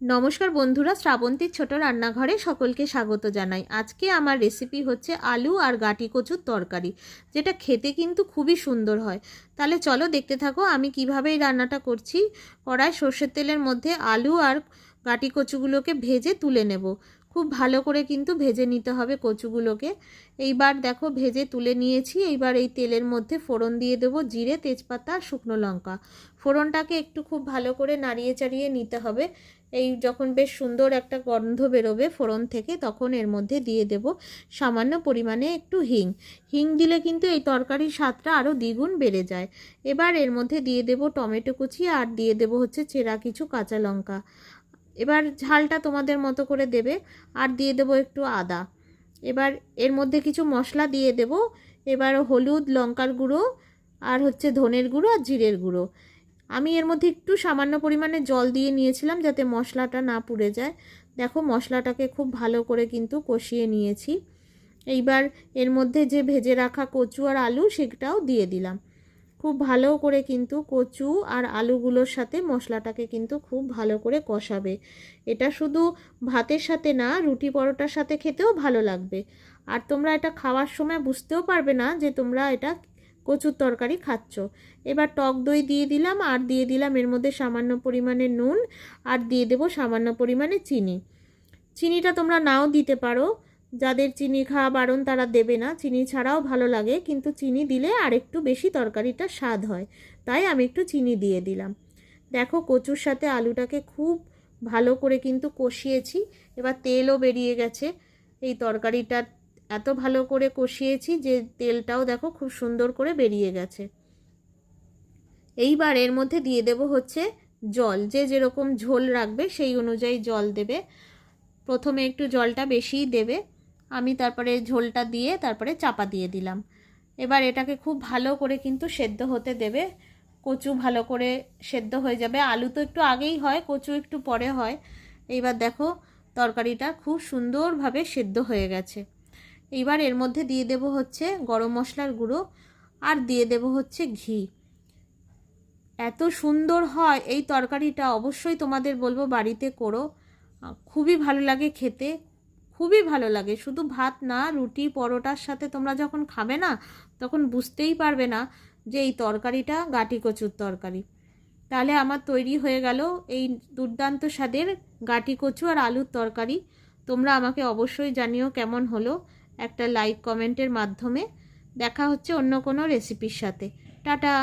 নমস্কার বন্ধুরা, শ্রাবন্তীর ছোট রান্নাঘরে সকলকে স্বাগত জানাই। আজকে আমার রেসিপি হচ্ছে আলু আর গাটি কচুর তরকারি, যেটা খেতে কিন্তু খুবই সুন্দর হয়। তাহলে চলো দেখতে থাকো আমি কীভাবে এই রান্নাটা করছি। কড়ায় সর্ষের তেলের মধ্যে আলু আর গাটি কচুগুলোকে ভেজে তুলে নেব। খুব ভালো করে কিন্তু ভেজে নিতে হবে কচুগুলোকে। এইবার দেখো ভেজে তুলে নিয়েছি। এইবার এই তেলের মধ্যে ফোড়ন দিয়ে দেবো জিরে, তেজপাতা, শুকনো লঙ্কা। ফোড়নটাকে একটু খুব ভালো করে নাড়িয়ে চাড়িয়ে নিতে হবে। এই যখন বেশ সুন্দর একটা গন্ধ বেরোবে ফোড়ন থেকে, তখন এর মধ্যে দিয়ে দেব সামান্য পরিমাণে একটু হিং। হিং দিলে কিন্তু এই তরকারির স্বাদটা আরও দ্বিগুণ বেড়ে যায়। এবার এর মধ্যে দিয়ে দেব টমেটো কুচি আর দিয়ে দেব হচ্ছে চেরা কিছু কাঁচা লঙ্কা। এবার ঝালটা তোমাদের মতো করে দেবে আর দিয়ে দেব একটু আদা। এবার এর মধ্যে কিছু মশলা দিয়ে দেব। এবার হলুদ, লঙ্কার গুঁড়ো আর হচ্ছে ধনের গুঁড়ো আর জিরের গুঁড়ো। আমি এর মধ্যে একটু সামান্য পরিমাণে জল দিয়ে নিয়েছিলাম যাতে মশলাটা না পুড়ে যায়। দেখো মশলাটাকে খুব ভালো করে কিন্তু কষিয়ে নিয়েছি। এইবার এর মধ্যে যে ভেজে রাখা কচু আর আলু সেটাও দিয়ে দিলাম। খুব ভালো করে কিন্তু কচু আর আলুগুলোর সাথে মশলাটাকে কিন্তু খুব ভালো করে কষাবে। এটা শুধু ভাতের সাথে না, রুটি পরোটার সাথে খেতেও ভালো লাগবে। আর তোমরা এটা খাওয়ার সময় বুঝতেও পারবে না যে তোমরা এটা কচুর তরকারি খাচ্ছ। এবার টক দই দিয়ে দিলাম আর দিয়ে দিলাম এর মধ্যে সামান্য পরিমাণে নুন আর দিয়ে দেবো সামান্য পরিমাণে চিনি। চিনিটা তোমরা নাও দিতে পারো। যাদের চিনি খাওয়া বারণ তারা দেবে না, চিনি ছাড়াও ভালো লাগে, কিন্তু চিনি দিলে আর একটু বেশি তরকারিটা স্বাদ হয়। তাই আমি একটু চিনি দিয়ে দিলাম। দেখো, কচুর সাথে আলুটাকে খুব ভালো করে কিন্তু কষিয়েছি। এবার তেলও বেরিয়ে গেছে। এই তরকারিটা এত ভালো করে কষিয়েছি যে তেলটাও দেখো খুব সুন্দর করে বেরিয়ে গেছে। এইবার এর মধ্যে দিয়ে দেব হচ্ছে জল। যে যেরকম ঝোল রাখবে সেই অনুযায়ী জল দেবে। প্রথমে একটু জলটা বেশিই দেবে। আমি তারপরে ঝোলটা দিয়ে তারপরে চাপা দিয়ে দিলাম। এবার এটাকে খুব ভালো করে কিন্তু সেদ্ধ হতে দেবে। কচু ভালো করে সেদ্ধ হয়ে যাবে। আলু তো একটু আগেই হয়, কচু একটু পরে হয়। এইবার দেখো তরকারিটা খুব সুন্দরভাবে সেদ্ধ হয়ে গেছে। এইবার এর মধ্যে দিয়ে দেব হচ্ছে গরম মশলার গুঁড়ো আর দিয়ে দেব হচ্ছে ঘি। এত সুন্দর হয় এই তরকারিটা, অবশ্যই তোমাদের বলব বাড়িতে করো। খুবই ভালো লাগে খেতে খুবই ভালো লাগে। শুধু ভাত না, রুটি, পরোটার সাথে তোমরা যখন খাবে না, তখন বুঝতেই পারবে না যে এই তরকারিটা গাটি কচুর তরকারি। তাহলে আমার তৈরি হয়ে গেল এই দুর্দান্ত স্বাদের গাটি কচু আর আলুর তরকারি। তোমরা আমাকে অবশ্যই জানিও কেমন হলো একটা লাইক কমেন্টের মাধ্যমে। দেখা হচ্ছে অন্য কোনো রেসিপির সাথে। টাটা!